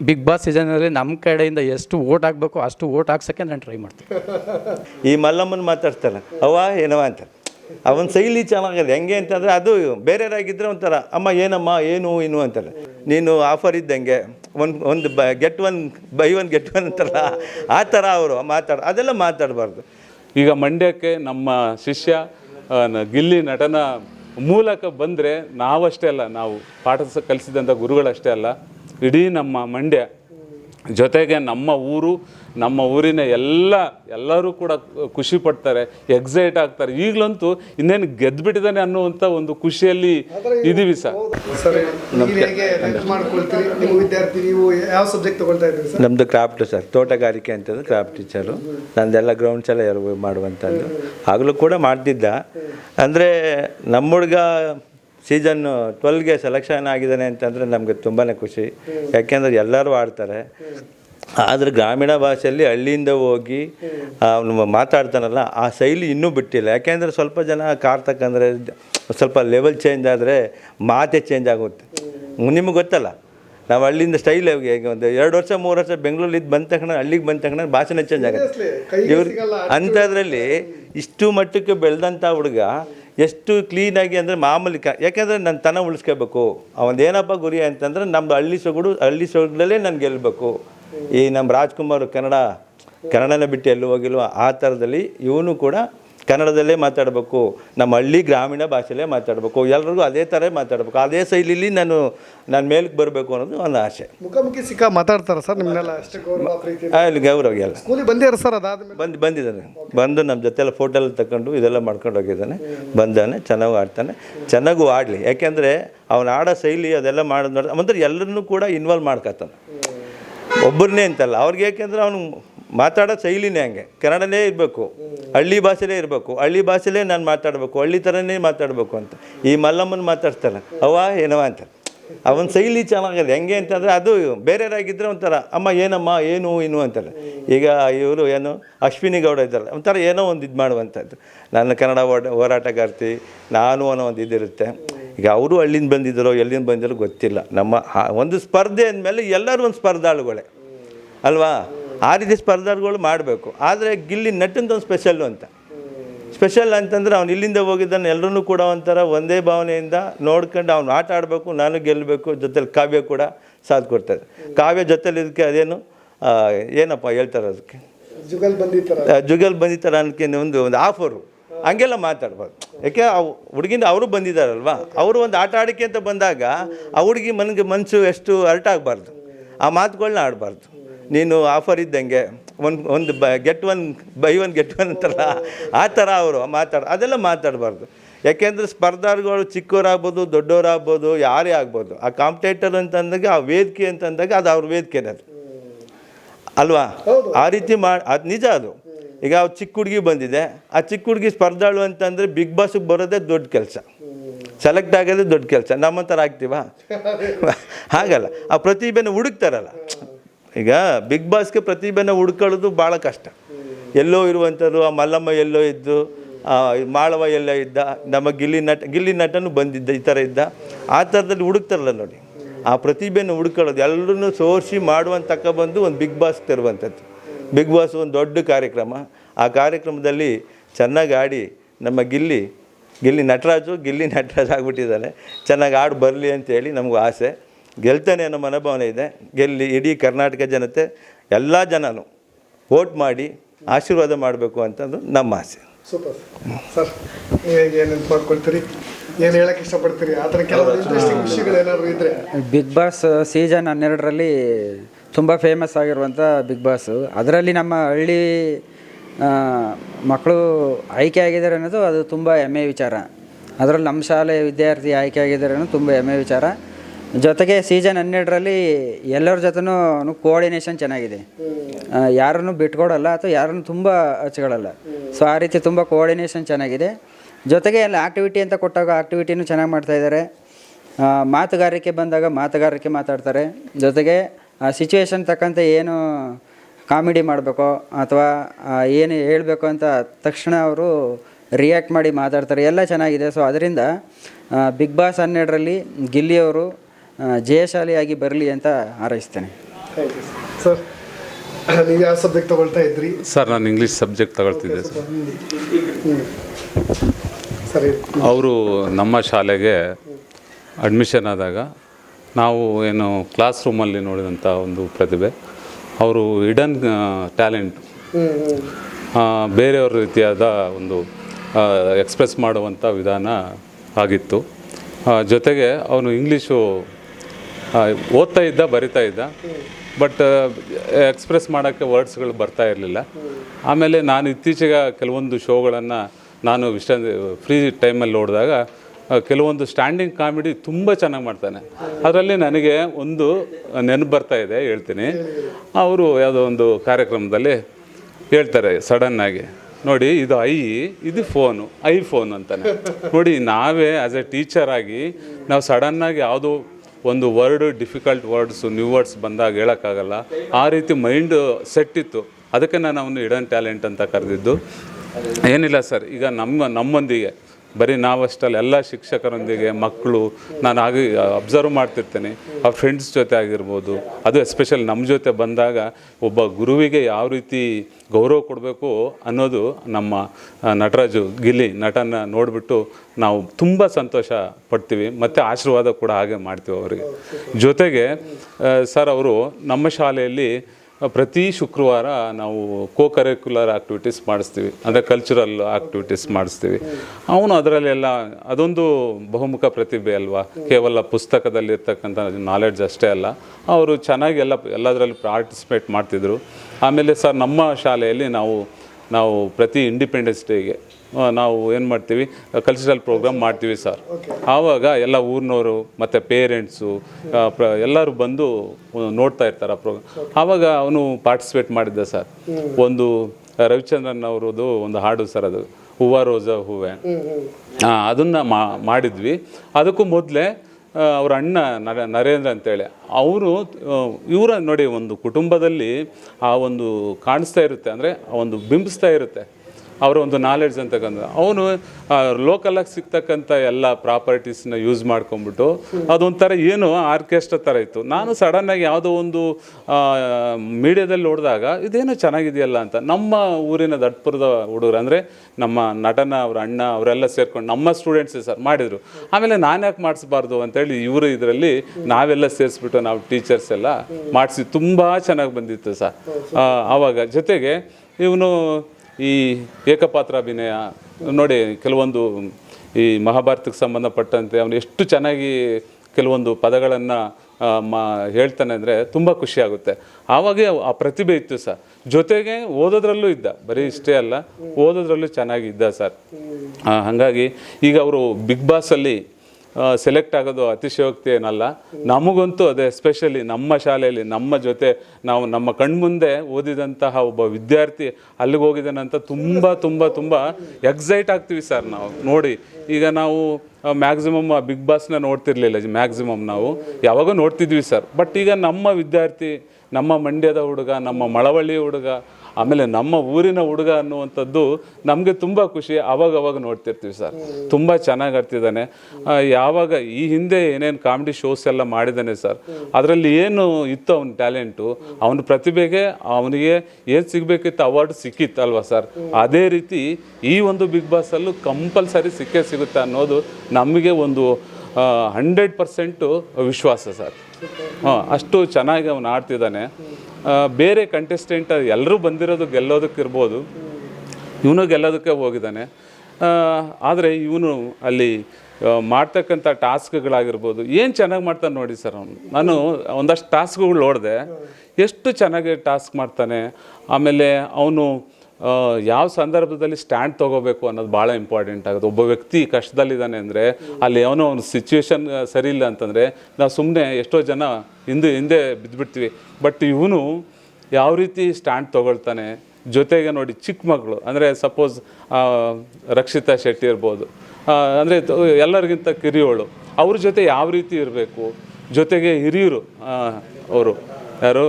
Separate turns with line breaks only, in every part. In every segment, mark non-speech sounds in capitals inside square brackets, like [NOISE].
Big boss ಸೀಸನಲ್ಲಿ ನಮ್ಮ ಕಡೆಯಿಂದ ಎಷ್ಟು ಓಟ್ ಹಾಕಬೇಕು ಅಷ್ಟು ಓಟ್ ಹಾಕ್ಸೋಕ್ಕೆ ನಾನು ಟ್ರೈ ಮಾಡ್ತೀನಿ.
ಈ ಮಲ್ಲಮ್ಮನ ಮಾತಾಡ್ತಾರೆ ಅವ ಏನವ ಅಂತ. ಅವನ ಶೈಲಿ ಚೆನ್ನಾಗಿದೆ ಹೆಂಗೆ ಅಂತಂದರೆ ಅದು ಬೇರೆಯವರಾಗಿದ್ದರೆ ಒಂಥರ ಅಮ್ಮ ಏನಮ್ಮ ಏನು ಏನು ಅಂತಾರೆ ನೀನು ಆಫರ್ ಇದ್ದಂಗೆ ಒಂದು ಒಂದು ಬ get one buy one get one ಅಂತಾರಲ್ಲ ಆ ಥರ ಅವರು ಮಾತಾಡ ಅದೆಲ್ಲ ಮಾತಾಡಬಾರ್ದು.
ಈಗ ಮಂಡ್ಯಕ್ಕೆ ನಮ್ಮ ಶಿಷ್ಯ ನ- ಗಿಲ್ಲಿ ನಟನ ಮೂಲಕ ಬಂದರೆ ನಾವಷ್ಟೇ ಅಲ್ಲ ನಾವು ಪಾಠ ಕಲಿಸಿದಂಥ ಗುರುಗಳಷ್ಟೇ ಅಲ್ಲ ಇಡೀ ನಮ್ಮ ಮಂಡ್ಯ ಜೊತೆಗೆ ನಮ್ಮ ಊರು ನಮ್ಮ ಊರಿನ ಎಲ್ಲ ಎಲ್ಲರೂ ಕೂಡ ಖುಷಿ ಪಡ್ತಾರೆ ಎಕ್ಸೈಟ್ ಆಗ್ತಾರೆ. ಈಗಲಂತೂ ಇನ್ನೇನು ಗೆದ್ದುಬಿಟ್ಟಿದ್ದಾನೆ ಅನ್ನುವಂಥ ಒಂದು ಖುಷಿಯಲ್ಲಿ ಇದ್ದೀವಿ ಸರ್.
ಸರ್ ನೀವು ಹೇಗೆ ನೆನಪು ನಿಮ್ಮ ವಿದ್ಯಾರ್ಥಿ ನೀವು ಯಾವ ಸಬ್ಜೆಕ್ಟ್ ತಗೊಳ್ತಾ ಇದ್ದೀರಿ ಸರ್?
ನಮ್ಮದು ಕ್ರಾಫ್ಟ್ ಸರ್ ತೋಟಗಾರಿಕೆ ಅಂತಂದ್ರೆ ಕ್ರಾಫ್ಟ್ ಟೀಚರು ನಂದೆಲ್ಲ ಗ್ರೌಂಡ್ಸ್ ಎಲ್ಲ ಎರಡು ಮಾಡುವಂಥದ್ದು. ಆಗಲೂ ಕೂಡ ಮಾಡ್ತಿದ್ದ. ಅಂದರೆ ನಮ್ಮ ಹುಡುಗ ಸೀಸನ್ ಟ್ವೆಲ್ಗೆ ಸೆಲೆಕ್ಷನ್ ಆಗಿದ್ದಾನೆ ಅಂತಂದರೆ ನಮಗೆ ತುಂಬಾ ಖುಷಿ. ಯಾಕೆಂದರೆ ಎಲ್ಲರೂ ಆಡ್ತಾರೆ. ಆದರೆ ಗ್ರಾಮೀಣ ಭಾಷೆಯಲ್ಲಿ ಹಳ್ಳಿಯಿಂದ ಹೋಗಿ ಅವನು ಮಾತಾಡ್ತಾನಲ್ಲ ಆ ಶೈಲಿ ಇನ್ನೂ ಬಿಟ್ಟಿಲ್ಲ. ಯಾಕೆಂದರೆ ಸ್ವಲ್ಪ ಜನ ಕಾರ್ ತಕ್ಕಂದ್ರೆ ಸ್ವಲ್ಪ ಲೆವೆಲ್ ಚೇಂಜ್ ಆದರೆ ಮಾತೇ ಚೇಂಜ್ ಆಗುತ್ತೆ. ನಿಮಗೆ ಗೊತ್ತಲ್ಲ ನಾವು ಹಳ್ಳಿಯಿಂದ ಸ್ಟೈಲ್ ಹೇಗೆ ಒಂದು ಎರಡು ವರ್ಷ ಮೂರು ವರ್ಷ ಬೆಂಗಳೂರಲ್ಲಿ ಇದ್ದು ಬಂದ ತಕ್ಷಣ ಹಳ್ಳಿಗೆ ಬಂದ ತಕ್ಷಣ ಭಾಷೆನೇ ಚೇಂಜ್ ಆಗುತ್ತೆ. ಇವ್ರು ಅಂಥದ್ರಲ್ಲಿ ಇಷ್ಟು ಮಟ್ಟಕ್ಕೆ ಬೆಳೆದಂಥ ಹುಡುಗ ಎಷ್ಟು ಕ್ಲೀನಾಗಿ ಅಂದರೆ ಮಾಮೂಲಿ ಕ ಯಾಕೆಂದರೆ ನನ್ನ ತನ ಉಳಿಸ್ಕೋಬೇಕು. ಅವನದು ಏನಪ್ಪ ಗುರಿ ಅಂತಂದ್ರೆ ನಮ್ಮದು ಹಳ್ಳಿ ಸೊಗಡು, ಹಳ್ಳಿ ಸೊಗಡಲ್ಲೇ ನಾನು ಗೆಲ್ಲಬೇಕು ಈ ನಮ್ಮ ರಾಜ್ಕುಮಾರ್ ಕನ್ನಡ, ಕನ್ನಡನ ಬಿಟ್ಟು ಎಲ್ಲೂ ಹೋಗಿಲ್ವ? ಆ ಥರದಲ್ಲಿ ಇವನು ಕೂಡ ಕನ್ನಡದಲ್ಲೇ ಮಾತಾಡಬೇಕು ನಮ್ಮ ಹಳ್ಳಿ ಗ್ರಾಮೀಣ ಭಾಷೆಯಲ್ಲೇ ಮಾತಾಡಬೇಕು ಎಲ್ರಿಗೂ ಅದೇ ಥರ ಮಾತಾಡಬೇಕು ಅದೇ ಶೈಲಿಲಿ ನಾನು ನಾನು ಮೇಲಕ್ಕೆ ಬರಬೇಕು ಅನ್ನೋದು ಒಂದು ಆಸೆ.
ಮುಖಾಮುಖಿ ಸಿಕ್ಕ ಮಾತಾಡ್ತಾರ ಸರ್ ನಿಮ್ಮನ್ನೆಲ್ಲ ಅಷ್ಟೇ
ಇಲ್ಲಿ ಗೌರವ ಎಲ್ಲ.
ಸ್ಕೂಲಿಗೆ ಬಂದಿರ ಸರ್ ಅದಾದ
ಬಂದು ಬಂದಿದ್ದಾನೆ ಬಂದು ನಮ್ಮ ಜೊತೆ ಎಲ್ಲ ಫೋಟೋ ಎಲ್ಲ ತಗೊಂಡು ಇದೆಲ್ಲ ಮಾಡ್ಕೊಂಡು ಹೋಗಿದ್ದಾನೆ. ಬಂದಾನೆ ಚೆನ್ನಾಗಿ ಆಡ್ತಾನೆ. ಚೆನ್ನಾಗೂ ಆಡಲಿ. ಯಾಕೆಂದರೆ ಅವನು ಆಡೋ ಶೈಲಿ ಅದೆಲ್ಲ ಮಾಡೋದು ನೋಡಿದ್ರೆ ಅಂದರೆ ಎಲ್ಲರನ್ನೂ ಕೂಡ ಇನ್ವಾಲ್ವ್ ಮಾಡ್ಕೊತಾನೆ. ಒಬ್ಬರನ್ನೇ ಅಂತಲ್ಲ. ಅವ್ರಿಗೆ ಯಾಕೆಂದ್ರೆ ಅವನು ಮಾತಾಡೋ ಶೈಲಿನೇ ಹಂಗೆ. ಕನ್ನಡನೇ ಇರಬೇಕು. ಹಳ್ಳಿ ಭಾಷೆಲೇ ಇರಬೇಕು. ಹಳ್ಳಿ ಭಾಷೆಲೇ ನಾನು ಮಾತಾಡಬೇಕು. ಹಳ್ಳಿ ಥರನೇ ಮಾತಾಡಬೇಕು ಅಂತ. ಈ ಮಲ್ಲಮ್ಮನ ಮಾತಾಡ್ತಾರೆ ಅವ ಏನವ ಅಂತ. ಅವನ ಶೈಲಿ ಚೆನ್ನಾಗಿದೆ. ಹೆಂಗೆ ಅಂತಂದರೆ ಅದು ಬೇರೆಯವರಾಗಿದ್ದರೆ ಒಂಥರ, ಅಮ್ಮ ಏನಮ್ಮ, ಏನು ಏನು ಅಂತಾರೆ. ಈಗ ಇವರು ಏನು, ಅಶ್ವಿನಿ ಗೌಡ ಇದ್ದಾರೆ ಒಂಥರ ಏನೋ ಒಂದು ಇದು ಮಾಡುವಂಥದ್ದು. ನನ್ನ ಕನ್ನಡ ಹೋರಾಟಗಾರ್ತಿ, ನಾನು ಅನ್ನೋ ಒಂದು ಇದಿರುತ್ತೆ. ಈಗ ಅವರು ಹಳ್ಳಿಂದ ಬಂದಿದ್ದರೋ, ಎಲ್ಲಿಂದ ಬಂದಿರೋ ಗೊತ್ತಿಲ್ಲ. ನಮ್ಮ ಒಂದು ಸ್ಪರ್ಧೆ ಅಂದಮೇಲೆ ಎಲ್ಲರೂ ಒಂದು ಸ್ಪರ್ಧಾಳುಗಳೇ. ಅಲ್ವಾ? ಆ ರೀತಿ ಸ್ಪರ್ಧಾರ್ಗಳು ಮಾಡಬೇಕು. ಆದರೆ ಗಿಲ್ಲಿ ನಟಂದು ಒಂದು ಸ್ಪೆಷಲ್ಲು ಅಂತ. ಸ್ಪೆಷಲ್ ಅಂತಂದ್ರೆ ಅವ್ನು ಇಲ್ಲಿಂದ ಹೋಗಿದ್ದಾನೆ ಎಲ್ಲರೂ ಕೂಡ ಒಂಥರ ಒಂದೇ ಭಾವನೆಯಿಂದ ನೋಡ್ಕೊಂಡು ಅವ್ನು ಆಟ ಆಡಬೇಕು ನಾನು ಗೆಲ್ಲಬೇಕು ಜೊತೆಲಿ ಕಾವ್ಯ ಕೂಡ ಸಾಥ್ ಕೊಡ್ತಾರೆ ಕಾವ್ಯ ಜೊತೆಲಿ ಇದಕ್ಕೆ ಅದೇನು ಏನಪ್ಪ ಹೇಳ್ತಾರೆ ಅದಕ್ಕೆ?
ಜುಗಲ್
ಬಂದಿತ್ತ ಜುಗಲ್ ಬಂದಿತ್ತರ ಅನ್ನೋಕ್ಕೆ ಒಂದು ಒಂದು ಆಫರು. ಹಂಗೆಲ್ಲ ಮಾತಾಡ್ಬಾರ್ದು. ಯಾಕೆ ಅವು ಹುಡುಗಿನ ಅವರು ಬಂದಿದ್ದಾರಲ್ವ? ಅವರು ಒಂದು ಆಟ ಆಡಿಕೆ ಅಂತ ಬಂದಾಗ ಆ ಹುಡುಗಿ ಮನ್ಗೆ ಮನಸ್ಸು ಎಷ್ಟು ಅರ್ಟ್ ಆಗಬಾರ್ದು ಆ ಮಾತುಗಳನ್ನ ಆಡಬಾರ್ದು. ನೀನು ಆಫರ್ ಇದ್ದಂಗೆ ಒಂದು ಒಂದು ಬ get one buy one get one ಅಂತಾರಲ್ಲ ಆ ಥರ ಅವರು ಮಾತಾಡ ಅದೆಲ್ಲ ಮಾತಾಡಬಾರ್ದು. ಯಾಕೆಂದರೆ ಸ್ಪರ್ಧಾರ್ಗಳು ಚಿಕ್ಕವರಾಗ್ಬೋದು ದೊಡ್ಡವರಾಗ್ಬೋದು ಯಾರೇ ಆಗ್ಬೋದು ಆ ಕಾಂಪಿಟೇಟರ್ ಅಂತಂದಾಗ ಆ ವೇದಿಕೆ ಅಂತಂದಾಗ ಅದು ಅವ್ರ ವೇದಿಕೆನೇ ಅದು. ಅಲ್ವಾ? ಆ ರೀತಿ ಮಾಡಿ ಅದು ನಿಜ ಅದು. ಈಗ ಅವ್ರು ಚಿಕ್ಕ ಹುಡುಗಿ ಬಂದಿದೆ ಆ ಚಿಕ್ಕ ಹುಡುಗಿ ಸ್ಪರ್ಧಾಳು ಅಂತಂದರೆ ಬಿಗ್ ಬಾಸ್ಗೆ ಬರೋದೇ ದೊಡ್ಡ ಕೆಲಸ. ಸೆಲೆಕ್ಟ್ ಆಗೋದೇ ದೊಡ್ಡ ಕೆಲಸ. ನಮ್ಮಂಥರ ಆಗ್ತೀವಾ? [LAUGHS] ಹಾಗಲ್ಲ. ಆ ಪ್ರತಿಭೆನ ಹುಡುಕ್ತಾರಲ್ಲ. ಈಗ ಬಿಗ್ ಬಾಸ್ಗೆ ಪ್ರತಿಭೆನ ಹುಡ್ಕೊಳ್ಳೋದು ಭಾಳ ಕಷ್ಟ. ಎಲ್ಲೋ ಇರುವಂಥದ್ದು, ಆ ಮಲ್ಲಮ್ಮ ಎಲ್ಲೋ ಇದ್ದು ಮಾಳವ ಎಲ್ಲ ಇದ್ದ, ನಮ್ಮ ಗಿಲ್ಲಿ ನಟ, ಗಿಲ್ಲಿ ನಟನು ಬಂದಿದ್ದ, ಈ ಥರ ಇದ್ದ, ಆ ಥರದಲ್ಲಿ ಹುಡುಕ್ತಾರಲ್ಲ ನೋಡಿ. ಆ ಪ್ರತಿಭೆನ ಹುಡ್ಕೊಳ್ಳೋದು ಎಲ್ಲರೂ ಸೋರಿಸಿ ಮಾಡುವಂತ ಬಂದು ಒಂದು ಬಿಗ್ ಬಾಸ್ ತರುವಂಥದ್ದು. ಬಿಗ್ ಬಾಸ್ ಒಂದು ದೊಡ್ಡ ಕಾರ್ಯಕ್ರಮ. ಆ ಕಾರ್ಯಕ್ರಮದಲ್ಲಿ ಚೆನ್ನಾಗಿ ಆಡಿ ನಮ್ಮ ಗಿಲ್ಲಿ ಗಿಲ್ಲಿ ನಟರಾಜು, ಗಿಲ್ಲಿ ನಟರಾಜ್ ಆಗಿಬಿಟ್ಟಿದ್ದಾರೆ. ಚೆನ್ನಾಗಿ ಆಡು ಬರಲಿ ಅಂತೇಳಿ ನಮಗೂ ಆಸೆ. ಗೆಲ್ತಾನೆ ಅನ್ನೋ ಮನೋಭಾವನೆ ಇದೆ. ಗೆಲ್ಲಿ ಇಡೀ ಕರ್ನಾಟಕ ಜನತೆ ಎಲ್ಲ ಜನನು ವೋಟ್ ಮಾಡಿ ಆಶೀರ್ವಾದ ಮಾಡಬೇಕು ಅಂತಂದು ನಮ್ಮ ಆಸೆ.
ಸೂಪರ್. ಸರ್ ನೆನಪು ಮಾಡ್ಕೊಳ್ತೀರಿ? ಏನು ಹೇಳಕ್ಕೆ ಇಷ್ಟಪಡ್ತೀರಿ? ಆ ಥರ ಕೆಲವು ಇಂಟ್ರೆಸ್ಟಿಂಗ್ ವಿಷಯಗಳು ಏನಾದ್ರು ಇದ್ರೆ.
ಬಿಗ್ ಬಾಸ್ ಸೀಸನ್ ಹನ್ನೆರಡರಲ್ಲಿ ತುಂಬ ಫೇಮಸ್ ಆಗಿರುವಂಥ ಬಿಗ್ ಬಾಸ್. ಅದರಲ್ಲಿ ನಮ್ಮ ಹಳ್ಳಿ ಮಕ್ಕಳು ಆಯ್ಕೆ ಆಗಿದ್ದಾರೆ ಅನ್ನೋದು ಅದು ತುಂಬ ಹೆಮ್ಮೆ ವಿಚಾರ. ಅದರಲ್ಲಿ ನಮ್ಮ ಶಾಲೆ ವಿದ್ಯಾರ್ಥಿ ಆಯ್ಕೆ ಆಗಿದ್ದಾರೆ ಅನ್ನೋದು ತುಂಬ ಹೆಮ್ಮೆ ವಿಚಾರ. ಜೊತೆಗೆ ಸೀಸನ್ ಹನ್ನೆರಡರಲ್ಲಿ ಎಲ್ಲರ ಜೊತೆನೂ ಕೋಆರ್ಡಿನೇಷನ್ ಚೆನ್ನಾಗಿದೆ. ಯಾರನ್ನು ಬಿಟ್ಕೊಡಲ್ಲ ಅಥವಾ ಯಾರನ್ನು ತುಂಬ ಹಚ್ಕೊಳ್ಳಲ್ಲ ಸೊ ಆ ರೀತಿ ತುಂಬ ಕೋಆರ್ಡಿನೇಷನ್ ಚೆನ್ನಾಗಿದೆ. ಜೊತೆಗೆ ಎಲ್ಲ ಆ್ಯಕ್ಟಿವಿಟಿ ಅಂತ ಕೊಟ್ಟಾಗ ಆ್ಯಕ್ಟಿವಿಟಿನೂ ಚೆನ್ನಾಗಿ ಮಾಡ್ತಾಯಿದ್ದಾರೆ ಆ, ಮಾತುಗಾರಿಕೆ ಬಂದಾಗ ಮಾತುಗಾರಿಕೆ ಮಾತಾಡ್ತಾರೆ. ಜೊತೆಗೆ ಸಿಚುವೇಶನ್ ತಕ್ಕಂತೆ ಏನು ಕಾಮಿಡಿ ಮಾಡಬೇಕು ಅಥವಾ ಏನು ಹೇಳಬೇಕು ಅಂತ ತಕ್ಷಣ ಅವರು ರಿಯಾಕ್ಟ್ ಮಾಡಿ ಮಾತಾಡ್ತಾರೆ. ಎಲ್ಲ ಚೆನ್ನಾಗಿದೆ. ಸೊ ಅದರಿಂದ ಬಿಗ್ ಬಾಸ್ ಹನ್ನೆರಡರಲ್ಲಿ ಗಿಲ್ಲಿಯವರು ಆ, ಜಯಶಾಲಿಯಾಗಿ ಬರಲಿ ಅಂತ ಹಾರೈಸ್ತೇನೆ.
ಸರ್ ನೀವು ಯಾವ ಸಬ್ಜೆಕ್ಟ್ ತಗೊಳ್ತಾ ಇದ್ರಿ?
ಸರ್ ನಾನು ಇಂಗ್ಲೀಷ್ ಸಬ್ಜೆಕ್ಟ್ ತಗೊಳ್ತಿದ್ದೆ ಸರ್. ಅವರು ನಮ್ಮ ಶಾಲೆಗೆ ಅಡ್ಮಿಷನ್ ಆದಾಗ ನಾವು ಏನು ಕ್ಲಾಸ್ ರೂಮಲ್ಲಿ ನೋಡಿದಂಥ ಒಂದು ಪ್ರತಿಭೆ. ಅವರು ಹಿಡನ್ ಟ್ಯಾಲೆಂಟ್ ಬೇರೆಯವ್ರ ರೀತಿಯಾದ ಒಂದು ಎಕ್ಸ್ಪ್ರೆಸ್ ಮಾಡುವಂಥ ವಿಧಾನ ಆಗಿತ್ತು. ಜೊತೆಗೆ ಅವನು ಇಂಗ್ಲೀಷು ಓದ್ತಾ ಇದ್ದ, ಬರಿತಾ ಇದ್ದ. ಬಟ್ ಎಕ್ಸ್ಪ್ರೆಸ್ ಮಾಡೋಕ್ಕೆ ವರ್ಡ್ಸ್ಗಳು ಬರ್ತಾ ಇರಲಿಲ್ಲ. ಆಮೇಲೆ ನಾನು ಇತ್ತೀಚೆಗೆ ಕೆಲವೊಂದು ಶೋಗಳನ್ನು ನಾನು ವಿಶ್ರ ಫ್ರೀ ಟೈಮಲ್ಲಿ ನೋಡಿದಾಗ ಕೆಲವೊಂದು ಸ್ಟ್ಯಾಂಡಿಂಗ್ ಕಾಮಿಡಿ ತುಂಬ ಚೆನ್ನಾಗಿ ಮಾಡ್ತಾನೆ. ಅದರಲ್ಲಿ ನನಗೆ ಒಂದು ನೆನಪು ಬರ್ತಾ ಇದೆ, ಹೇಳ್ತೀನಿ. ಅವರು ಯಾವುದೋ ಒಂದು ಕಾರ್ಯಕ್ರಮದಲ್ಲಿ ಹೇಳ್ತಾರೆ ಸಡನ್ನಾಗಿ ನೋಡಿ, ಇದು ಐ, ಇದು ಫೋನು ಐ ಫೋನ್ ಅಂತಾನೆ. ನೋಡಿ, ನಾವೇ ಆ್ಯಸ್ ಎ ಟೀಚರ್ ಆಗಿ, ನಾವು ಸಡನ್ನಾಗಿ ಯಾವುದೋ ಒಂದು word difficult words new words ಬಂದಾಗ ಹೇಳೋಕ್ಕಾಗಲ್ಲ. ಆ ರೀತಿ ಮೈಂಡ್ ಸೆಟ್ ಇತ್ತು. ಅದಕ್ಕೆ ನಾನು ಅವನು ಇಡನ್ ಟ್ಯಾಲೆಂಟ್ ಅಂತ ಕರೆದಿದ್ದು. ಏನಿಲ್ಲ ಸರ್, ಈಗ ನಮ್ಮ, ನಮ್ಮೊಂದಿಗೆ ಬರೀ ನಾವಷ್ಟಲ್ಲ, ಎಲ್ಲ ಶಿಕ್ಷಕರೊಂದಿಗೆ ಮಕ್ಕಳು, ನಾನು ಆಗಿ ಅಬ್ಸರ್ವ್ ಮಾಡ್ತಿರ್ತೇನೆ. ಆ ಫ್ರೆಂಡ್ಸ್ ಜೊತೆ ಆಗಿರ್ಬೋದು, ಅದು ಎಸ್ಪೆಷಲ್ ನಮ್ಮ ಜೊತೆ ಬಂದಾಗ ಒಬ್ಬ ಗುರುವಿಗೆ ಯಾವ ರೀತಿ ಗೌರವ ಕೊಡಬೇಕು ಅನ್ನೋದು ನಮ್ಮ ನಟರಾಜು ಗಿಲ್ಲಿ ನಟನ ನೋಡಿಬಿಟ್ಟು ನಾವು ತುಂಬ ಸಂತೋಷ ಪಡ್ತೀವಿ, ಮತ್ತು ಆಶೀರ್ವಾದ ಕೂಡ ಹಾಗೆ ಮಾಡ್ತೀವಿ ಅವರಿಗೆ. ಜೊತೆಗೆ ಸರ್ ಅವರು ನಮ್ಮ ಶಾಲೆಯಲ್ಲಿ ಪ್ರತಿ ಶುಕ್ರವಾರ ನಾವು ಕೋ ಕರಿಕ್ಯುಲರ್ ಆ್ಯಕ್ಟಿವಿಟೀಸ್ ಮಾಡಿಸ್ತೀವಿ, ಅಂದರೆ ಕಲ್ಚರಲ್ ಆ್ಯಕ್ಟಿವಿಟೀಸ್ ಮಾಡಿಸ್ತೀವಿ. ಅವನು ಅದರಲ್ಲೆಲ್ಲ, ಅದೊಂದು ಬಹುಮುಖ ಪ್ರತಿಭೆ ಅಲ್ವಾ? ಕೇವಲ ಪುಸ್ತಕದಲ್ಲಿರ್ತಕ್ಕಂಥ ನಾಲೆಡ್ಜ್ ಅಷ್ಟೇ ಅಲ್ಲ. ಅವರು ಚೆನ್ನಾಗಿ ಎಲ್ಲ, ಎಲ್ಲದರಲ್ಲಿ ಪಾರ್ಟಿಸಿಪೇಟ್ ಮಾಡ್ತಿದ್ರು. ಆಮೇಲೆ ಸರ್, ನಮ್ಮ ಶಾಲೆಯಲ್ಲಿ ನಾವು ನಾವು ಪ್ರತಿ ಇಂಡಿಪೆಂಡೆನ್ಸ್ ಡೇಗೆ ನಾವು ಏನು ಮಾಡ್ತೀವಿ ಕಲ್ಚರಲ್ ಪ್ರೋಗ್ರಾಮ್ ಮಾಡ್ತೀವಿ ಸರ್ ಆವಾಗ ಎಲ್ಲ ಊರಿನವರು ಮತ್ತು ಪೇರೆಂಟ್ಸು ಪ್ರ ಎಲ್ಲರೂ ಬಂದು ನೋಡ್ತಾ ಇರ್ತಾರೆ ಆ ಪ್ರೋಗ್ರಾಮ್ ಆವಾಗ ಅವನು ಪಾರ್ಟಿಸಿಪೇಟ್ ಮಾಡಿದ್ದೆ ಸರ್ ಒಂದು ರವಿಚಂದ್ರನ್ ಅವರದು ಒಂದು ಹಾಡು ಸರ್ ಅದು. ಹೂವ ರೋಜ ಹೂವೆ. ಅದನ್ನು ಮಾಡಿದ್ವಿ. ಅದಕ್ಕೂ ಮೊದಲೇ ಅವ್ರ ಅಣ್ಣ ನರ, ನರೇಂದ್ರ ಅಂತೇಳಿ, ಅವರು ಇವರ ನೋಡಿ ಒಂದು ಕುಟುಂಬದಲ್ಲಿ ಆ ಒಂದು ಕಾಣಿಸ್ತಾ ಇರುತ್ತೆ, ಅಂದರೆ ಒಂದು ಬಿಂಬಿಸ್ತಾ ಇರುತ್ತೆ. ಅವರ ಒಂದು ನಾಲೆಡ್ಜ್ ಅಂತಕ್ಕಂಥ ಅವನು ಲೋಕಲಾಗಿ ಸಿಗ್ತಕ್ಕಂಥ ಎಲ್ಲ ಪ್ರಾಪರ್ಟೀಸ್ನ ಯೂಸ್ ಮಾಡ್ಕೊಂಬಿಟ್ಟು ಅದೊಂಥರ ಏನು ಆರ್ಕೆಸ್ಟ್ರಾ ಥರ ಇತ್ತು. ನಾನು ಸಡನ್ನಾಗಿ ಯಾವುದೋ ಒಂದು ಮೀಡಿಯಾದಲ್ಲಿ ನೋಡಿದಾಗ ಇದೇನೋ ಚೆನ್ನಾಗಿದೆಯಲ್ಲ ಅಂತ. ನಮ್ಮ ಊರಿನ ದಟ್ಪುರದ ಹುಡುಗರು ಅಂದರೆ ನಮ್ಮ ನಟನ, ಅವ್ರ ಅಣ್ಣ, ಅವರೆಲ್ಲ ಸೇರ್ಕೊಂಡು ನಮ್ಮ ಸ್ಟೂಡೆಂಟ್ಸೇ ಸರ್ ಮಾಡಿದರು. ಆಮೇಲೆ ನಾನು ಯಾಕೆ ಮಾಡಿಸ್ಬಾರ್ದು ಅಂತೇಳಿ ಇವರು ಇದರಲ್ಲಿ ನಾವೆಲ್ಲ ಸೇರಿಸ್ಬಿಟ್ಟು ನಾವು ಟೀಚರ್ಸ್ ಎಲ್ಲ ಮಾಡಿಸಿ ತುಂಬ ಚೆನ್ನಾಗಿ ಬಂದಿತ್ತು ಸರ್. ಆವಾಗ ಜೊತೆಗೆ ಇವನು ಈ ಏಕಪಾತ್ರ ಅಭಿನಯ ನೋಡಿ ಕೆಲವೊಂದು ಈ ಮಹಾಭಾರತಕ್ಕೆ ಸಂಬಂಧಪಟ್ಟಂತೆ ಅವನು ಎಷ್ಟು ಚೆನ್ನಾಗಿ ಕೆಲವೊಂದು ಪದಗಳನ್ನು ಮಾ, ಹೇಳ್ತಾನೆ ಅಂದರೆ ತುಂಬ ಖುಷಿಯಾಗುತ್ತೆ ಆವಾಗ ಆ ಪ್ರತಿಭೆ ಇತ್ತು ಸರ್. ಜೊತೆಗೆ ಓದೋದ್ರಲ್ಲೂ ಇದ್ದ. ಬರೀ ಇಷ್ಟೇ ಅಲ್ಲ, ಓದೋದ್ರಲ್ಲೂ ಚೆನ್ನಾಗಿ ಇದ್ದ ಸರ್. ಹಾಗಾಗಿ ಈಗ ಅವರು ಬಿಗ್ ಬಾಸಲ್ಲಿ ಸೆಲೆಕ್ಟ್ ಆಗೋದು ಅತಿಶಯೋಕ್ತಿ ಏನಲ್ಲ. ನಮಗಂತೂ ಅದೇ ಎಸ್ಪೆಷಲಿ ನಮ್ಮ ಶಾಲೆಯಲ್ಲಿ, ನಮ್ಮ ಜೊತೆ ನಾವು ನಮ್ಮ ಕಣ್ಮುಂದೆ ಓದಿದಂತಹ ಒಬ್ಬ ವಿದ್ಯಾರ್ಥಿ ಅಲ್ಲಿಗೆ ಹೋಗಿದ್ದಾನಂತ ತುಂಬ ತುಂಬ ತುಂಬ ಎಕ್ಸೈಟ್ ಆಗ್ತೀವಿ ಸರ್ ನಾವು. ನೋಡಿ, ಈಗ ನಾವು ಮ್ಯಾಕ್ಸಿಮಮ್ ಬಿಗ್ ಬಾಸ್ನ ನೋಡ್ತಿರ್ಲಿಲ್ಲ ಮ್ಯಾಕ್ಸಿಮಮ್ ನಾವು. ಯಾವಾಗ ನೋಡ್ತಿದ್ವಿ ಸರ್ ಬಟ್ ಈಗ ನಮ್ಮ ವಿದ್ಯಾರ್ಥಿ, ನಮ್ಮ ಮಂಡ್ಯದ ಹುಡುಗ, ನಮ್ಮ ಮಳವಳ್ಳಿ ಹುಡುಗ ಆಮೇಲೆ ನಮ್ಮ ಊರಿನ ಹುಡುಗ ಅನ್ನುವಂಥದ್ದು ನಮಗೆ ತುಂಬ ಖುಷಿ. ಅವಾಗ ಅವಾಗ ನೋಡ್ತಿರ್ತೀವಿ ಸರ್. ತುಂಬ ಚೆನ್ನಾಗಿ ಆಡ್ತಿದ್ದಾನೆ ಯಾವಾಗ ಈ ಹಿಂದೆ ಏನೇನು ಕಾಮಿಡಿ ಶೋಸ್ ಎಲ್ಲ ಮಾಡಿದ್ದಾನೆ ಸರ್, ಅದರಲ್ಲಿ ಏನು ಇತ್ತು ಅವನ ಟ್ಯಾಲೆಂಟು? ಅವನ ಪ್ರತಿಭೆಗೆ ಅವನಿಗೆ ಏನು ಸಿಗಬೇಕಿತ್ತು? ಅವಾರ್ಡ್ ಸಿಕ್ಕಿತ್ತು ಅಲ್ವಾ ಸರ್? ಅದೇ ರೀತಿ ಈ ಒಂದು ಬಿಗ್ ಬಾಸಲ್ಲೂ ಕಂಪಲ್ಸರಿ ಸಿಕ್ಕೇ ಸಿಗುತ್ತೆ ಅನ್ನೋದು ನಮಗೆ ಒಂದು ಹಂಡ್ರೆಡ್ ಪರ್ಸೆಂಟು ವಿಶ್ವಾಸ ಸರ್. ಹಾಂ, ಅಷ್ಟು ಚೆನ್ನಾಗಿ ಅವನು ಆಡ್ತಿದ್ದಾನೆ. ಬೇರೆ ಕಂಟೆಸ್ಟೆಂಟ್ ಎಲ್ಲರೂ ಬಂದಿರೋದು ಗೆಲ್ಲೋದಕ್ಕೆ ಇರ್ಬೋದು ಇವನು ಗೆಲ್ಲೋದಕ್ಕೆ ಹೋಗಿದ್ದಾನೆ. ಆದರೆ ಇವನು ಅಲ್ಲಿ ಮಾಡ್ತಕ್ಕಂಥ ಟಾಸ್ಕ್ಗಳಾಗಿರ್ಬೋದು. ಏನು ಚೆನ್ನಾಗಿ ಮಾಡ್ತಾನೆ ನೋಡಿ ಸರ್ ಅವನು. ನಾನು ಒಂದಷ್ಟು ಟಾಸ್ಕ್ಗಳು ನೋಡಿದೆ ಎಷ್ಟು ಚೆನ್ನಾಗಿ ಟಾಸ್ಕ್ ಮಾಡ್ತಾನೆ. ಆಮೇಲೆ ಅವನು ಯಾವ ಸಂದರ್ಭದಲ್ಲಿ ಸ್ಟ್ಯಾಂಡ್ ತೊಗೋಬೇಕು ಅನ್ನೋದು ಭಾಳ ಇಂಪಾರ್ಟೆಂಟ್ ಆಗುತ್ತೆ. ಒಬ್ಬ ವ್ಯಕ್ತಿ ಕಷ್ಟದಲ್ಲಿದ್ದಾನೆ ಅಂದರೆ ಅಲ್ಲಿ ಏನೋ ಒಂದು ಸಿಚುವೇಶನ್ ಸರಿ ಇಲ್ಲ ಅಂತಂದರೆ ನಾವು ಸುಮ್ಮನೆ ಎಷ್ಟೋ ಜನ ಹಿಂದೆ ಹಿಂದೆ ಬಿದ್ದುಬಿಡ್ತೀವಿ ಬಟ್ ಇವನು ಯಾವ ರೀತಿ ಸ್ಟ್ಯಾಂಡ್ ತೊಗೊಳ್ತಾನೆ? ಜೊತೆಗೆ ನೋಡಿ ಚಿಕ್ಕ ಮಗಳು, ಅಂದರೆ ಸಪೋಸ್ ರಕ್ಷಿತಾ ಶೆಟ್ಟಿ ಇರ್ಬೋದು. ಅಂದರೆ ಎಲ್ಲರಿಗಿಂತ ಕಿರಿಯೋಳು. ಅವ್ರ ಜೊತೆ ಯಾವ ರೀತಿ ಇರಬೇಕು? ಜೊತೆಗೆ ಹಿರಿಯರು ಅವರು ಯಾರು?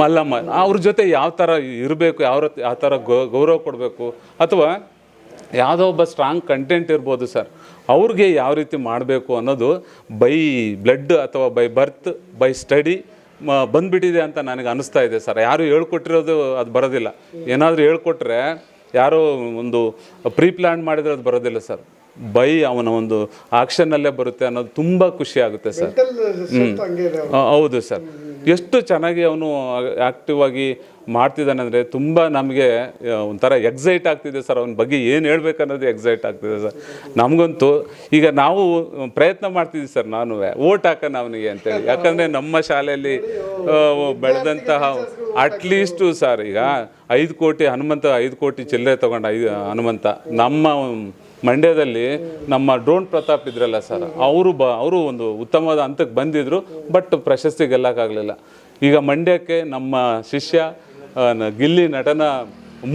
ಮಲ್ಲಮ್ಮ. ಅವ್ರ ಜೊತೆ ಯಾವ ಥರ ಇರಬೇಕು, ಯಾವ ಯಾವ ಥರ ಗೌರವ ಕೊಡಬೇಕು, ಅಥವಾ ಯಾವುದೋ ಒಬ್ಬ ಸ್ಟ್ರಾಂಗ್ ಕಂಟೆಂಟ್ ಇರ್ಬೋದು ಸರ್ ಅವ್ರಿಗೆ ಯಾವ ರೀತಿ ಮಾಡಬೇಕು ಅನ್ನೋದು ಬೈ ಬ್ಲಡ್ ಅಥವಾ ಬೈ ಬರ್ತ್ ಬೈ ಸ್ಟಡಿ ಬಂದ್ಬಿಟ್ಟಿದೆ ಅಂತ ನನಗೆ ಅನಿಸ್ತಾ ಇದೆ ಸರ್ ಯಾರು ಹೇಳ್ಕೊಟ್ಟಿರೋದು ಅದು ಬರೋದಿಲ್ಲ. ಏನಾದರೂ ಹೇಳ್ಕೊಟ್ರೆ ಯಾರೋ ಒಂದು ಪ್ರೀ ಪ್ಲ್ಯಾನ್ ಮಾಡಿದ್ರೆ ಅದು ಬರೋದಿಲ್ಲ ಸರ್ ಬೈ ಅವನ ಒಂದು ಆಕ್ಷನ್ನಲ್ಲೇ ಬರುತ್ತೆ ಅನ್ನೋದು ತುಂಬ ಖುಷಿ ಆಗುತ್ತೆ ಸರ್. ಹೌದು ಸರ್. ಎಷ್ಟು ಚೆನ್ನಾಗಿ ಅವನು ಆಕ್ಟಿವ್ ಆಗಿ ಮಾಡ್ತಿದ್ದಾನೆ ಅಂದರೆ ತುಂಬ ನಮಗೆ ಒಂಥರ ಎಕ್ಸೈಟ್ ಆಗ್ತಿದೆ ಸರ್. ಅವನ ಬಗ್ಗೆ ಏನು ಹೇಳ್ಬೇಕನ್ನೋದು ಎಕ್ಸೈಟ್ ಆಗ್ತಿದೆ ಸರ್. ನಮಗಂತೂ ಈಗ ನಾವು ಪ್ರಯತ್ನ ಮಾಡ್ತಿದ್ವಿ ಸರ್ ನಾನು ಓಟ್ ಹಾಕೋಣ ಅವನಿಗೆ ಅಂತೇಳಿ. ಯಾಕಂದರೆ ನಮ್ಮ ಶಾಲೆಯಲ್ಲಿ ಬೆಳೆದಂತಹ ಅಟ್ಲೀಸ್ಟು ಸರ್ ಈಗ ಐದು ಕೋಟಿ ಹನುಮಂತ ಐದು ಕೋಟಿ ಚಿಲ್ಲರೆ ತಗೊಂಡ ಐದು ಹನುಮಂತ ನಮ್ಮ ಮಂಡ್ಯದಲ್ಲಿ ನಮ್ಮ ಡ್ರೋನ್ ಪ್ರತಾಪ್ ಇದ್ರಲ್ಲ ಸರ್, ಅವರು ಬ, ಅವರು ಒಂದು ಉತ್ತಮವಾದ ಹಂತಕ್ಕೆ ಬಂದಿದ್ರು, ಬಟ್ ಪ್ರಶಸ್ತಿ ಗೆಲ್ಲಕ್ಕಾಗಲಿಲ್ಲ. ಈಗ ಮಂಡ್ಯಕ್ಕೆ ನಮ್ಮ ಶಿಷ್ಯ ಗಿಲ್ಲಿ ನಟನ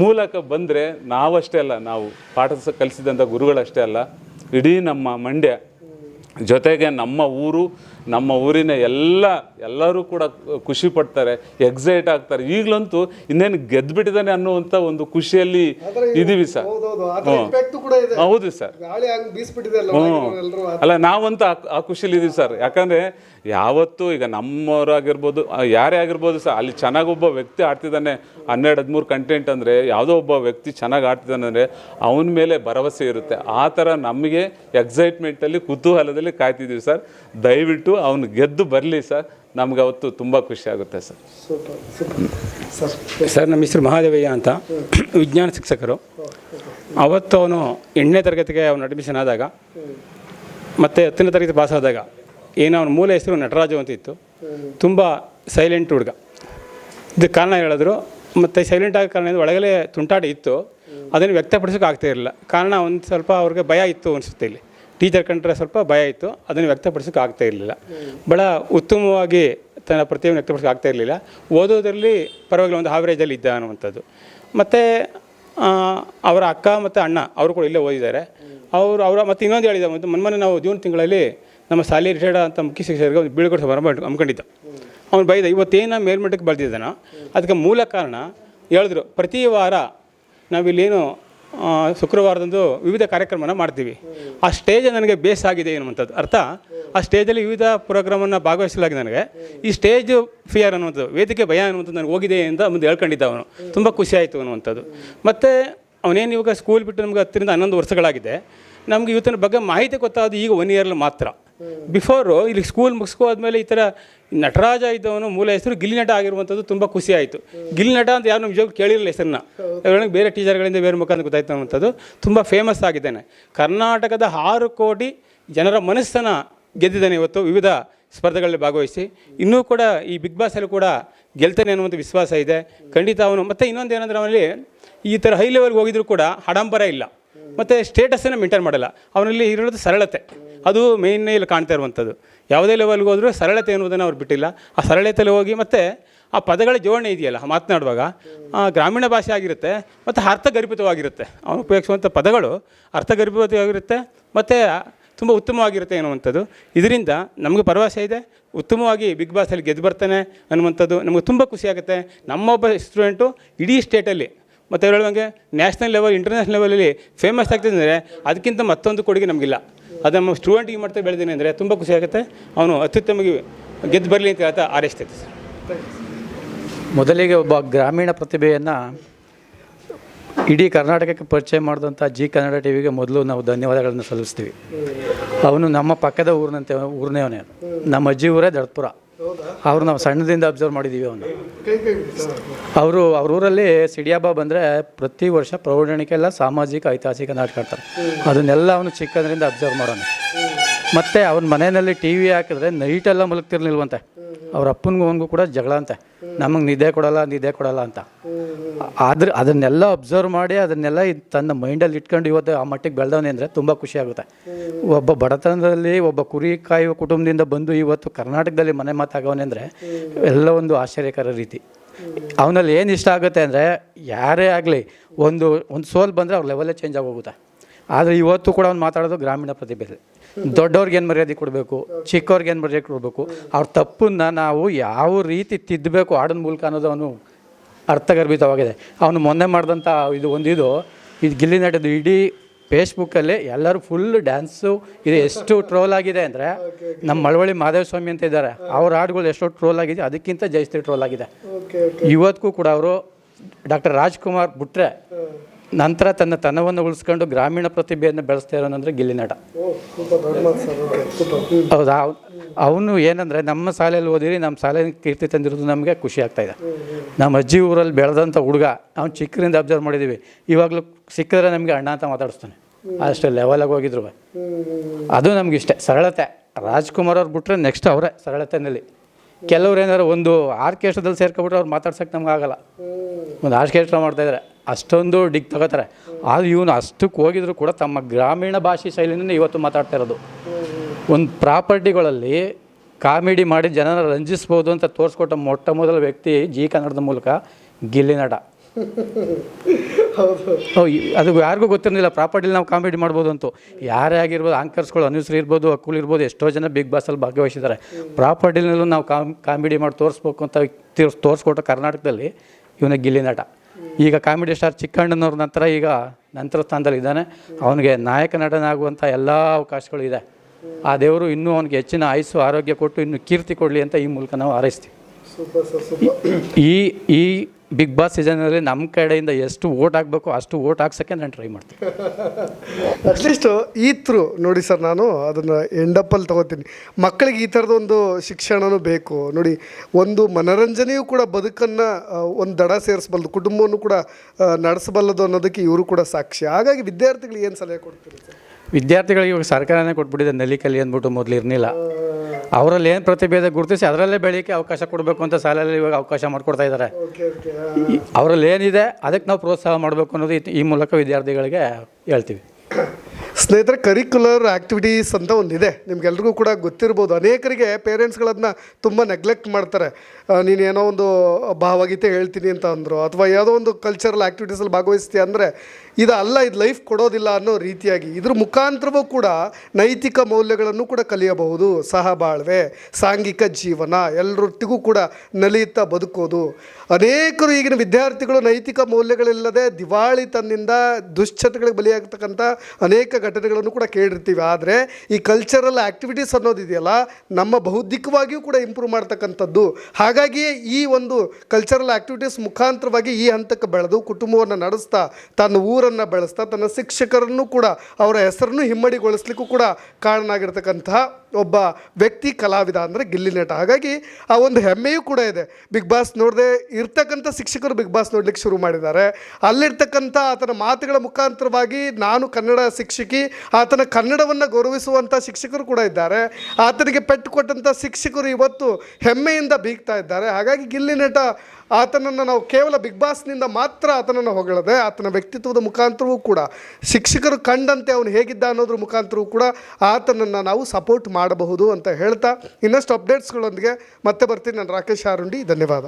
ಮೂಲಕ ಬಂದರೆ ನಾವಷ್ಟೇ ಅಲ್ಲ, ನಾವು ಪಾಠ ಕಲಿಸಿದಂಥ ಗುರುಗಳಷ್ಟೇ ಅಲ್ಲ, ಇಡೀ ನಮ್ಮ ಮಂಡ್ಯ ಜೊತೆಗೆ ನಮ್ಮ ಊರು ನಮ್ಮ ಊರಿನ ಎಲ್ಲ ಎಲ್ಲರೂ ಕೂಡ ಖುಷಿ ಪಡ್ತಾರೆ ಎಕ್ಸೈಟ್ ಆಗ್ತಾರೆ. ಈಗಲಂತೂ ಇನ್ನೇನು ಗೆದ್ದುಬಿಟ್ಟಿದ್ದಾನೆ ಅನ್ನುವಂಥ ಒಂದು ಖುಷಿಯಲ್ಲಿ ಇದೀವಿ ಸರ್. ಹೌದು ಸರ್.
ಹ್ಞೂ ಅಲ್ಲ
ನಾವಂತೂ ಆ ಖುಷಿಯಲ್ಲಿ ಖುಷಿಲಿ ಇದೀವಿ ಸರ್. ಯಾಕಂದ್ರೆ ಯಾವತ್ತೂ ಈಗ ನಮ್ಮವರಾಗಿರ್ಬೋದು ಯಾರೇ ಆಗಿರ್ಬೋದು ಸರ್ ಅಲ್ಲಿ ಚೆನ್ನಾಗಿ ಒಬ್ಬ ವ್ಯಕ್ತಿ ಆಡ್ತಿದ್ದಾನೆ ಹನ್ನೆರಡು ಹದಿಮೂರು ಕಂಟೆಂಟ್ ಅಂದರೆ ಯಾವುದೋ ಒಬ್ಬ ವ್ಯಕ್ತಿ ಚೆನ್ನಾಗಿ ಆಡ್ತಿದ್ದಾನೆ ಅಂದರೆ ಅವನ ಮೇಲೆ ಭರವಸೆ ಇರುತ್ತೆ. ಆ ಥರ ನಮಗೆ ಎಕ್ಸೈಟ್ಮೆಂಟಲ್ಲಿ ಕುತೂಹಲದಲ್ಲಿ ಕಾಯ್ತಿದ್ದೀವಿ ಸರ್. ದಯವಿಟ್ಟು ಅವನು ಗೆದ್ದು ಬರಲಿ ಸರ್. ನಮ್ಗೆ ಅವತ್ತು ತುಂಬ ಖುಷಿ ಆಗುತ್ತೆ ಸರ್.
Super super. ಸರ್
ನಮ್ಮ ಹೆಸರು ಮಹಾದೇವಯ್ಯ ಅಂತ. ವಿಜ್ಞಾನ ಶಿಕ್ಷಕರು. ಅವತ್ತು ಅವನು ಎಂಟನೇ ತರಗತಿಗೆ ಅವನು ಅಡ್ಮಿಷನ್ ಆದಾಗ ಮತ್ತು ಹತ್ತನೇ ತರಗತಿ ಪಾಸ್ ಆದಾಗ ಏನು ಅವನ ಮೂಲ ಹೆಸರು ನಟರಾಜು ಅಂತ ಇತ್ತು. ತುಂಬ ಸೈಲೆಂಟ್ ಹುಡುಗ. ಇದಕ್ಕೆ ಕಾರಣ ಹೇಳಿದ್ರು ಮತ್ತು ಸೈಲೆಂಟ್ ಆಗ ಕಾರಣ ಒಳಗಲೇ ಒಳಗಡೆ ತುಂಟಾಟ ಇತ್ತು. ಅದನ್ನು ವ್ಯಕ್ತಪಡಿಸೋಕೆ ಆಗ್ತಾ ಇರಲಿಲ್ಲ. ಕಾರಣ ಒಂದು ಸ್ವಲ್ಪ ಅವ್ರಿಗೆ ಭಯ ಇತ್ತು ಅನಿಸುತ್ತೆ ಇಲ್ಲಿ. ಟೀಚರ್ ಕಂಡ್ರೆ ಸ್ವಲ್ಪ ಭಯ ಇತ್ತು, ಅದನ್ನು ವ್ಯಕ್ತಪಡಿಸೋಕೆ ಆಗ್ತಾ ಇರಲಿಲ್ಲ. ಭಾಳ ಉತ್ತಮವಾಗಿ ತನ್ನ ಪ್ರತಿಭೆಯನ್ನು ವ್ಯಕ್ತಪಡಿಸೋಕೆ ಆಗ್ತಾ ಇರಲಿಲ್ಲ. ಓದೋದ್ರಲ್ಲಿ ಪರವಾಗಿಲ್ಲ, ಒಂದು ಆವ್ರೇಜಲ್ಲಿ ಇದ್ದ ಅನ್ನುವಂಥದ್ದು. ಮತ್ತು ಅವರ ಅಕ್ಕ ಮತ್ತು ಅಣ್ಣ, ಅವರು ಕೂಡ ಇಲ್ಲೇ ಓದಿದ್ದಾರೆ. ಅವರು, ಅವರ ಮತ್ತು ಇನ್ನೊಂದು ಹೇಳಿದ, ಮತ್ತು ಮೊನ್ನೆ ನಾವು ಜೂನ್ ತಿಂಗಳಲ್ಲಿ ನಮ್ಮ ಶಾಲೆ ರಿಟೈರ್ಡ್ ಅಂತ ಮುಖ್ಯ ಶಿಕ್ಷಕರಿಗೆ ಒಂದು ಬೀಳ್ಕೊಡು ಸಮಾರಂಭ ಹಮ್ಮಿಕೊಂಡಿದ್ದ. ಅವ್ನು ಬೈದ, ಇವತ್ತೇನು ಮೇಲ್ಮಟ್ಟಕ್ಕೆ ಬೆಳೆದಿದ್ದಾನೋ ಅದಕ್ಕೆ ಮೂಲ ಕಾರಣ ಹೇಳಿದ್ರು, ಪ್ರತಿ ವಾರ ನಾವಿಲ್ಲೇನು ಶುಕ್ರವಾರದಂದು ವಿವಿಧ ಕಾರ್ಯಕ್ರಮನ ಮಾಡ್ತೀವಿ. ಆ ಸ್ಟೇಜ್ ನನಗೆ ಬೇಸ್ ಆಗಿದೆ ಅನ್ನುವಂಥದ್ದು ಅರ್ಥ? ಆ ಸ್ಟೇಜಲ್ಲಿ ವಿವಿಧ ಪ್ರೋಗ್ರಾಮನ್ನು ಭಾಗವಹಿಸಲಾಗಿ ನನಗೆ. ಈ ಸ್ಟೇಜ್ ಫಿಯರ್ ಅನ್ನುವಂಥದ್ದು, ವೇದಿಕೆ ಭಯ ಅನ್ನುವಂಥದ್ದು ನನಗೆ ಹೋಗಿದೆ ಅಂತ ಮುಂದೆ ಹೇಳ್ಕೊಂಡಿದ್ದ ಅವನು. ತುಂಬ ಖುಷಿ ಆಯಿತು ಅನ್ನುವಂಥದ್ದು. ಮತ್ತು ಅವನೇನು ಇವಾಗ ಸ್ಕೂಲ್ ಬಿಟ್ಟು ನಮಗೆ ಹತ್ತರಿಂದ ಹನ್ನೊಂದು ವರ್ಷಗಳಾಗಿದೆ. ನಮಗೆ ಇವತ್ತಿನ ಬಗ್ಗೆ ಮಾಹಿತಿ ಗೊತ್ತಾಗೋದು ಈಗ ಒನ್ ಇಯರ್ಲಿ ಮಾತ್ರ. ಬಿಫೋರು ಇಲ್ಲಿ ಸ್ಕೂಲ್ ಮುಗಿಸ್ಕೋದ್ಮೇಲೆ ಈ ಥರ ನಟರಾಜ ಇದ್ದವನು ಮೂಲ ಹೆಸರು ಗಿಲ್ಲಿ ನಟ ಆಗಿರುವಂಥದ್ದು ತುಂಬ ಖುಷಿ ಆಯಿತು. ನಟ ಅಂತ ಯಾರು ನಿಜವಾಗ್ಲೂ ಕೇಳಿರಲಿಲ್ಲ ಹೆಸರನ್ನ. ಬೇರೆ ಟೀಚರ್ಗಳಿಂದ ಬೇರೆ ಮುಖಾಂತರ ಗೊತ್ತಾಯ್ತು ಅನ್ನುವಂಥದ್ದು ತುಂಬ ಫೇಮಸ್ ಆಗಿದ್ದಾನೆ. ಕರ್ನಾಟಕದ ಆರು ಕೋಟಿ ಜನರ ಮನಸ್ಸನ್ನು ಗೆದ್ದಿದ್ದಾನೆ ಇವತ್ತು ವಿವಿಧ ಸ್ಪರ್ಧೆಗಳಲ್ಲಿ ಭಾಗವಹಿಸಿ. ಇನ್ನೂ ಕೂಡ ಈ ಬಿಗ್ ಬಾಸಲ್ಲಿ ಕೂಡ ಗೆಲ್ತಾನೆ ಅನ್ನುವಂಥ ವಿಶ್ವಾಸ ಇದೆ. ಖಂಡಿತ ಅವನು, ಮತ್ತು ಇನ್ನೊಂದು ಏನಂದ್ರೆ ಅವನಲ್ಲಿ ಈ ಥರ ಹೈ ಲೆವೆಲ್ಗೆ ಹೋಗಿದ್ರು ಕೂಡ ಹಡಂಬರ ಇಲ್ಲ. ಮತ್ತು ಸ್ಟೇಟಸನ್ನು ಮೇಂಟೈನ್ ಮಾಡಲ್ಲ. ಅವನಲ್ಲಿ ಇರೋದು ಸರಳತೆ. ಅದು ಮೇಯ್ನ್ ಇಲ್ಲಿ ಕಾಣ್ತಾ ಇರುವಂಥದ್ದು. ಯಾವುದೇ ಲೆವೆಲ್ಗೆ ಹೋದರೂ ಸರಳತೆ ಅನ್ನೋದನ್ನು ಅವ್ರು ಬಿಟ್ಟಿಲ್ಲ. ಆ ಸರಳತೆಯಲ್ಲಿ ಹೋಗಿ ಮತ್ತು ಆ ಪದಗಳ ಜೋಡಣೆ ಇದೆಯಲ್ಲ ಮಾತನಾಡುವಾಗ ಗ್ರಾಮೀಣ ಭಾಷೆ ಆಗಿರುತ್ತೆ, ಮತ್ತು ಅರ್ಥಗರ್ಭಿತವಾಗಿರುತ್ತೆ. ಅವನು ಉಪಯೋಗಿಸುವಂಥ ಪದಗಳು ಅರ್ಥಗರ್ಭಿತವಾಗಿರುತ್ತೆ, ಮತ್ತು ತುಂಬ ಉತ್ತಮವಾಗಿರುತ್ತೆ ಅನ್ನುವಂಥದ್ದು ಇದರಿಂದ ನಮಗೆ ಭರವಸೆ ಇದೆ. ಉತ್ತಮವಾಗಿ ಬಿಗ್ ಬಾಸಲ್ಲಿ ಗೆದ್ದು ಬರ್ತಾನೆ ಅನ್ನುವಂಥದ್ದು ನಮಗೆ ತುಂಬ ಖುಷಿಯಾಗುತ್ತೆ ನಮ್ಮೊಬ್ಬ ಸ್ಟೂಡೆಂಟು ಇಡೀ ಸ್ಟೇಟಲ್ಲಿ ಮತ್ತು ಹೇಳುವಂಗೆ ನ್ಯಾಷನಲ್ ಲೆವೆಲ್ ಇಂಟರ್ನ್ಯಾಷನಲ್ ಲೆವೆಲಲ್ಲಿ ಫೇಮಸ್ ಆಗ್ತಿದೆ ಅಂದರೆ ಅದಕ್ಕಿಂತ ಮತ್ತೊಂದು ಕೊಡುಗೆ ನಮಗಿಲ್ಲ. ಅದು ನಮ್ಮ ಸ್ಟೂಡೆಂಟಿಗೆ ಮಾಡ್ತಾ ಬೆಳೆದಿನಿ ಅಂದರೆ ತುಂಬ ಖುಷಿಯಾಗುತ್ತೆ ಅವನು ಅತ್ಯುತ್ತಮವಾಗಿ ಗೆದ್ದು ಬರಲಿ ಅಂತ ಹೇಳ್ತಾ ಆರೈಸ್ತೈತೆ ಸರ್. ಮೊದಲಿಗೆ ಒಬ್ಬ ಗ್ರಾಮೀಣ ಪ್ರತಿಭೆಯನ್ನು ಇಡೀ ಕರ್ನಾಟಕಕ್ಕೆ ಪರಿಚಯ ಮಾಡಿದಂಥ ಜಿ ಕನ್ನಡ ಟಿ ವಿಗೆ ಮೊದಲು ನಾವು ಧನ್ಯವಾದಗಳನ್ನು ಸಲ್ಲಿಸ್ತೀವಿ. ಅವನು ನಮ್ಮ ಪಕ್ಕದ ಊರಿನಂತೆ ಊರಿನವನೇ ನಮ್ಮ ಅಜ್ಜಿ ಊರೇ ದಡ್ಪುರ. ಅವ್ರು ನಾವು ಸಣ್ಣದಿಂದ ಅಬ್ಸರ್ವ್ ಮಾಡಿದ್ದೀವಿ ಅವನು ಅವರು ಅವ್ರ ಊರಲ್ಲಿ ಸಿಡಿಯಬ್ಬ ಬಂದರೆ ಪ್ರತಿ ವರ್ಷ ಪ್ರೌಢಣಿಕೆಲ್ಲ ಸಾಮಾಜಿಕ ಐತಿಹಾಸಿಕ ನಾಟಕ ಆಡ್ತಾರೆ. ಅದನ್ನೆಲ್ಲ ಅವನು ಚಿಕ್ಕದ್ರಿಂದ ಅಬ್ಸರ್ವ್ ಮಾಡೋಣ ಮತ್ತು ಅವನ ಮನೆಯಲ್ಲಿ ಟಿ ವಿ ಹಾಕಿದ್ರೆ ನೈಟೆಲ್ಲ ಮಲಗ್ತಿರ್ಲಿಲ್ವಂತೆ. ಅವ್ರ ಅಪ್ಪನಿಗೂ ಅವನಿಗೂ ಕೂಡ ಜಗಳ ಅಂತೆ. ನಮಗೆ ನಿದ್ದೆ ಕೊಡಲ್ಲ ನಿದ್ದೆ ಕೊಡಲ್ಲ ಅಂತ. ಆದ್ರೆ ಅದನ್ನೆಲ್ಲ ಅಬ್ಸರ್ವ್ ಮಾಡಿ ಅದನ್ನೆಲ್ಲ ತನ್ನ ಮೈಂಡಲ್ಲಿ ಇಟ್ಕೊಂಡು ಇವತ್ತು ಆ ಮಟ್ಟಿಗೆ ಬೆಳೆದವನೇ ಅಂದರೆ ತುಂಬ ಖುಷಿ ಆಗುತ್ತೆ. ಒಬ್ಬ ಬಡತನದಲ್ಲಿ ಒಬ್ಬ ಕುರಿ ಕಾಯುವ ಕುಟುಂಬದಿಂದ ಬಂದು ಇವತ್ತು ಕರ್ನಾಟಕದಲ್ಲಿ ಮನೆ ಮಾತಾಗವನೇ ಅಂದರೆ ಎಲ್ಲ ಒಂದು ಆಶ್ಚರ್ಯಕರ ರೀತಿ. ಅವನಲ್ಲಿ ಏನು ಇಷ್ಟ ಆಗುತ್ತೆ ಅಂದರೆ ಯಾರೇ ಆಗಲಿ ಒಂದು ಒಂದು ಸೋಲ್ ಬಂದರೆ ಅವ್ರ ಲೆವೆಲ್ಲೇ ಚೇಂಜ್ ಆಗೋಗುತ್ತೆ. ಆದರೆ ಇವತ್ತು ಕೂಡ ಅವ್ನು ಮಾತಾಡೋದು ಗ್ರಾಮೀಣ ಪ್ರತಿಭೆ ದೊಡ್ಡವ್ರಿಗೆ ಏನು ಮರ್ಯಾದೆ ಕೊಡಬೇಕು? ಚಿಕ್ಕವ್ರಿಗೆ ಏನು ಮರ್ಯಾದೆ ಕೊಡಬೇಕು? ಅವ್ರ ತಪ್ಪನ್ನು ನಾವು ಯಾವ ರೀತಿ ತಿದ್ದಬೇಕು ಹಾಡಿನ ಮೂಲಕ ಅನ್ನೋದು ಅವನು ಅರ್ಥಗರ್ಭಿತವಾಗಿದೆ. ಅವನು ಮೊನ್ನೆ ಮಾಡಿದಂಥ ಇದು ಒಂದಿದು ಇದು ಗಿಲ್ಲಿ ನಡೆದು ಇಡೀ
ಫೇಸ್ಬುಕ್ಕಲ್ಲಿ ಎಲ್ಲರೂ ಫುಲ್ ಡ್ಯಾನ್ಸು ಇದು ಎಷ್ಟು ಟ್ರೋಲ್ ಆಗಿದೆ ಅಂದರೆ ನಮ್ಮ ಮಳವಳ್ಳಿ ಮಾದೇವ ಸ್ವಾಮಿ ಅಂತ ಇದ್ದಾರೆ. ಅವ್ರ ಹಾಡುಗಳು ಎಷ್ಟು ಟ್ರೋಲ್ ಆಗಿದೆ ಅದಕ್ಕಿಂತ ಜಾಸ್ತಿ ಟ್ರೋಲ್ ಆಗಿದೆ. ಇವತ್ತಿಗೂ ಕೂಡ ಅವರು ಡಾಕ್ಟರ್ ರಾಜ್ಕುಮಾರ್ ಬಿಟ್ರೆ ನಂತರ ತನ್ನ ತನವನ್ನು ಉಳಿಸ್ಕೊಂಡು ಗ್ರಾಮೀಣ ಪ್ರತಿಭೆಯನ್ನು ಬೆಳೆಸ್ತಾ ಇರೋನಂದ್ರೆ ಗಿಲ್ಲಿ ನಟ.
ಓ ಸೂಪರ್ ದೊಡ್ಡ ಸರ್ ಓಕೆ ಸೂಪರ್ ಹ್ಞೂ
ಹೌದಾ ಅವನು ಏನಂದರೆ ನಮ್ಮ ಶಾಲೆಯಲ್ಲಿ ಓದಿರಿ, ನಮ್ಮ ಶಾಲೆ ಕೀರ್ತಿ ತಂದಿರೋದು ನಮಗೆ ಖುಷಿ ಆಗ್ತಾ ಇದೆ. ನಮ್ಮ ಅಜ್ಜಿ ಊರಲ್ಲಿ ಬೆಳೆದಂಥ ಹುಡುಗ, ಅವ್ನು ಚಿಕ್ಕರಿಂದ ಅಬ್ಸರ್ವ್ ಮಾಡಿದ್ದೀವಿ ಇವಾಗಲೂ ಸಿಕ್ಕಿದ್ರೆ ನಮಗೆ ಅಣ್ಣ ಅಂತ ಮಾತಾಡಿಸ್ತಾನೆ. ಅಷ್ಟು ಲೆವೆಲಾಗಿ ಹೋಗಿದ್ರು ಅದು ನಮ್ಗೆ ಇಷ್ಟ. ಸರಳತೆ. ರಾಜ್ಕುಮಾರ್ ಅವ್ರು ಬಿಟ್ಟರೆ ನೆಕ್ಸ್ಟ್ ಅವರೇ ಸರಳತೆನಲ್ಲಿ. ಕೆಲವ್ರು ಏನಾರು ಒಂದು ಆರ್ಕೆಸ್ಟ್ರದಲ್ಲಿ ಸೇರ್ಕೊಬಿಟ್ರೆ ಅವ್ರು ಮಾತಾಡ್ಸೋಕೆ ನಮ್ಗೆ ಆಗಲ್ಲ. ಒಂದು ಆರ್ಕೆಸ್ಟ್ರಾ ಮಾಡ್ತಾಯಿದ್ದಾರೆ ಅಷ್ಟೊಂದು ಡಿಗ್ ತಗೋತಾರೆ. ಆದ್ರೆ ಇವನು ಅಷ್ಟಕ್ಕೆ ಹೋಗಿದ್ರು ಕೂಡ ತಮ್ಮ ಗ್ರಾಮೀಣ ಭಾಷೆ ಶೈಲಿನೇ ಇವತ್ತು ಮಾತಾಡ್ತಾ ಇರೋದು. ಒಂದು ಪ್ರಾಪರ್ಟಿಗಳಲ್ಲಿ ಕಾಮಿಡಿ ಮಾಡಿ ಜನರ ರಂಜಿಸ್ಬೋದು ಅಂತ ತೋರಿಸ್ಕೊಟ್ಟ ಮೊಟ್ಟ ಮೊದಲ ವ್ಯಕ್ತಿ ಜಿ ಕನ್ನಡದ ಮೂಲಕ ಗಿಲ್ಲಿ ನಟ. ಅದು ಯಾರಿಗೂ ಗೊತ್ತಿರಲಿಲ್ಲ ಪ್ರಾಪರ್ಟಿಲಿ ನಾವು ಕಾಮಿಡಿ ಮಾಡ್ಬೋದು ಅಂತೂ. ಯಾರೇ ಆಗಿರ್ಬೋದು ಆಂಕರ್ಸ್ಗಳು ಅನುಶ್ರೀ ಇರ್ಬೋದು ಅಕ್ಕುಲ್ ಇರ್ಬೋದು ಎಷ್ಟೋ ಜನ ಬಿಗ್ ಬಾಸಲ್ಲಿ ಭಾಗವಹಿಸಿದ್ದಾರೆ ಪ್ರಾಪರ್ಟಿನಲ್ಲೂ ನಾವು ಕಾಮ್ ಕಾಮಿಡಿ ಮಾಡಿ ತೋರಿಸ್ಬೇಕು ಅಂತ ತೋರಿಸ್ಕೊಟ್ಟು ಕರ್ನಾಟಕದಲ್ಲಿ ಇವನ ಗಿಲ್ಲಿ ನಟ. ಈಗ ಕಾಮಿಡಿ ಸ್ಟಾರ್ ಚಿಕ್ಕಣ್ಣನವ್ರ ನಂತರ ಈಗ ನಂತರ ಸ್ಥಾನದಲ್ಲಿ ಇದ್ದಾನೆ ಅವನಿಗೆ ನಾಯಕ ನಟನಾಗುವಂಥ ಎಲ್ಲ ಅವಕಾಶಗಳು ಇದೆ. ಆ ದೇವರು ಇನ್ನೂ ಅವನಿಗೆ ಹೆಚ್ಚಿನ ಆಯಸ್ಸು, ಆರೋಗ್ಯ ಕೊಟ್ಟು ಇನ್ನೂ ಕೀರ್ತಿ ಕೊಡಲಿ ಅಂತ ಈ ಮೂಲಕ ನಾವು ಹಾರೈಸ್ತೀವಿ. ಈ ಈ ಬಿಗ್ ಬಾಸ್ ಸೀಸನಲ್ಲಿ ನಮ್ಮ ಕಡೆಯಿಂದ ಎಷ್ಟು ಓಟ್ ಹಾಕಬೇಕು ಅಷ್ಟು ಓಟ್ ಹಾಕ್ಸೋಕ್ಕೆ [LAUGHS] ನಾನು ಟ್ರೈ ಮಾಡ್ತೀನಿ.
ಅಟ್ಲೀಸ್ಟ್ ಈ ಥ್ರೂ ನೋಡಿ ಸರ್ ನಾನು ಅದನ್ನು ಎಂಡಪ್ಪಲ್ಲಿ ತಗೋತೀನಿ. ಮಕ್ಕಳಿಗೆ ಈ ಥರದ ಒಂದು ಶಿಕ್ಷಣನೂ ಬೇಕು. ನೋಡಿ ಒಂದು ಮನರಂಜನೆಯೂ ಕೂಡ ಬದುಕನ್ನು ಒಂದು ದಡ ಸೇರಿಸಬಲ್ಲದು ಕುಟುಂಬವನ್ನು ಕೂಡ ನಡೆಸಬಲ್ಲದು ಅನ್ನೋದಕ್ಕೆ ಇವರು ಕೂಡ ಸಾಕ್ಷಿ. ಹಾಗಾಗಿ ವಿದ್ಯಾರ್ಥಿಗಳಿಗೆ ಏನು ಸಲಹೆ ಕೊಡ್ತೀರಿ ಸರ್
ವಿದ್ಯಾರ್ಥಿಗಳಿಗೆ ಇವಾಗ ಸರ್ಕಾರನೇ ಕೊಟ್ಬಿಟ್ಟಿದೆ ನಲಿಕಲಿ ಅಂದ್ಬಿಟ್ಟು ಮೊದಲು ಇರಲಿಲ್ಲ ಅವರಲ್ಲಿ ಏನು ಪ್ರತಿಭೆ ಇದೆ ಗುರುತಿಸಿ ಅದರಲ್ಲೇ ಬೆಳೀಕೆ ಅವಕಾಶ ಕೊಡಬೇಕು ಅಂತ ಶಾಲೆಯಲ್ಲಿ ಇವಾಗ ಅವಕಾಶ ಮಾಡಿಕೊಡ್ತಾ ಇದ್ದಾರೆ. ಅವರಲ್ಲಿ ಏನಿದೆ ಅದಕ್ಕೆ ನಾವು ಪ್ರೋತ್ಸಾಹ ಮಾಡಬೇಕು ಅನ್ನೋದು ಈ- ಈ ಮೂಲಕ ವಿದ್ಯಾರ್ಥಿಗಳಿಗೆ ಹೇಳ್ತೀವಿ.
ಸ್ನೇಹಿತರೆ ಕರಿಕ್ಯುಲರ್ ಆ್ಯಕ್ಟಿವಿಟೀಸ್ ಅಂತ ಒಂದಿದೆ. ನಿಮಗೆಲ್ರಿಗೂ ಕೂಡ ಗೊತ್ತಿರ್ಬೋದು. ಅನೇಕರಿಗೆ ಪೇರೆಂಟ್ಸ್ಗಳನ್ನ ತುಂಬ ನೆಗ್ಲೆಕ್ಟ್ ಮಾಡ್ತಾರೆ. ಆ, ನೀನು ಏನೋ ಒಂದು ಭಾವಗೀತೆ ಹೇಳ್ತೀನಿ ಅಂತ ಅಂದರು. ಅಥವಾ ಯಾವುದೋ ಒಂದು ಕಲ್ಚರಲ್ ಆ್ಯಕ್ಟಿವಿಟೀಸಲ್ಲಿ ಭಾಗವಹಿಸ್ತೀಯ ಅಂದರೆ ಇದು ಅಲ್ಲ ಇದು ಲೈಫ್ ಕೊಡೋದಿಲ್ಲ ಅನ್ನೋ ರೀತಿಯಾಗಿ ಇದ್ರ ಮುಖಾಂತರವೂ ಕೂಡ ನೈತಿಕ ಮೌಲ್ಯಗಳನ್ನು ಕೂಡ ಕಲಿಯಬಹುದು. ಸಹಬಾಳ್ವೆ ಸಾಂಘಿಕ ಜೀವನ ಎಲ್ಲರೊಟ್ಟಿಗೂ ಕೂಡ ನಲಿಯುತ್ತಾ ಬದುಕೋದು. ಅನೇಕರು ಈಗಿನ ವಿದ್ಯಾರ್ಥಿಗಳು ನೈತಿಕ ಮೌಲ್ಯಗಳಿಲ್ಲದೆ ದಿವಾಳಿತನದಿಂದ ದುಶ್ಚಟಗಳಿಗೆ ಬಲಿಯಾಗ್ತಕ್ಕಂಥ ಅನೇಕ ಘಟನೆಗಳನ್ನು ಕೂಡ ಕೇಳಿರ್ತೀವಿ. ಆದರೆ ಈ ಕಲ್ಚರಲ್ ಆ್ಯಕ್ಟಿವಿಟೀಸ್ ಅನ್ನೋದಿದೆಯಲ್ಲ ನಮ್ಮ ಬೌದ್ಧಿಕವಾಗಿಯೂ ಕೂಡ ಇಂಪ್ರೂವ್ ಮಾಡ್ತಕ್ಕಂಥದ್ದು. ಹಾಗಾಗಿಯೇ ಈ ಒಂದು ಕಲ್ಚರಲ್ ಆ್ಯಕ್ಟಿವಿಟೀಸ್ ಮುಖಾಂತರವಾಗಿ ಈ ಹಂತಕ್ಕೆ ಬೆಳೆದು ಕುಟುಂಬವನ್ನು ನಡೆಸ್ತಾ, ತನ್ನ ಊರನ್ನು ಬೆಳೆಸ್ತಾ, ತನ್ನ ಶಿಕ್ಷಕರನ್ನು ಕೂಡ ಅವರ ಹೆಸರನ್ನು ಹಿಮ್ಮಡಿಗೊಳಿಸ್ಲಿಕ್ಕೂ ಕೂಡ ಕಾರಣ ಕಾರಣನಾಗಿರ್ತಕ್ಕಂತಹ ಒಬ್ಬ ವ್ಯಕ್ತಿ, ಕಲಾವಿದ ಅಂದರೆ ಗಿಲ್ಲಿ ನಟ. ಹಾಗಾಗಿ ಆ ಒಂದು ಹೆಮ್ಮೆಯೂ ಕೂಡ ಇದೆ. ಬಿಗ್ ಬಾಸ್ ನೋಡದೆ ಇರ್ತಕ್ಕಂಥ ಶಿಕ್ಷಕರು ಬಿಗ್ ಬಾಸ್ ನೋಡ್ಲಿಕ್ಕೆ ಶುರು ಮಾಡಿದ್ದಾರೆ. ಅಲ್ಲಿರ್ತಕ್ಕಂಥ ಆತನ ಮಾತುಗಳ ಮುಖಾಂತರವಾಗಿ ನಾನು ಕನ್ನಡ ಶಿಕ್ಷಕಿ, ಆತನ ಕನ್ನಡವನ್ನು ಗೌರವಿಸುವಂಥ ಶಿಕ್ಷಕರು ಕೂಡ ಇದ್ದಾರೆ. ಆತನಿಗೆ ಪೆಟ್ಟು ಕೊಟ್ಟಂಥ ಶಿಕ್ಷಕರು ಇವತ್ತು ಹೆಮ್ಮೆಯಿಂದ ಬೀಗ್ತಾ ಇದ್ದಾರೆ. ಹಾಗಾಗಿ ಗಿಲ್ಲಿ ನಟ ಆತನನ್ನು ನಾವು ಕೇವಲ ಬಿಗ್ ಬಾಸ್ನಿಂದ ಮಾತ್ರ ಆತನನ್ನು ಹೊಗಳದೆ, ಆತನ ವ್ಯಕ್ತಿತ್ವದ ಮುಖಾಂತರವೂ ಕೂಡ, ಶಿಕ್ಷಕರು ಕಂಡಂತೆ ಅವನು ಹೇಗಿದ್ದ ಅನ್ನೋದ್ರ ಮುಖಾಂತರವೂ ಕೂಡ ಆತನನ್ನು ನಾವು ಸಪೋರ್ಟ್ ಮಾಡಬಹುದು ಅಂತ ಹೇಳ್ತಾ ಇನ್ನಷ್ಟು ಅಪ್ಡೇಟ್ಸ್ಗಳೊಂದಿಗೆ ಮತ್ತೆ ಬರ್ತೀನಿ. ನಾನು ರಾಕೇಶ್ ಆರುಂಡಿ ಧನ್ಯವಾದ.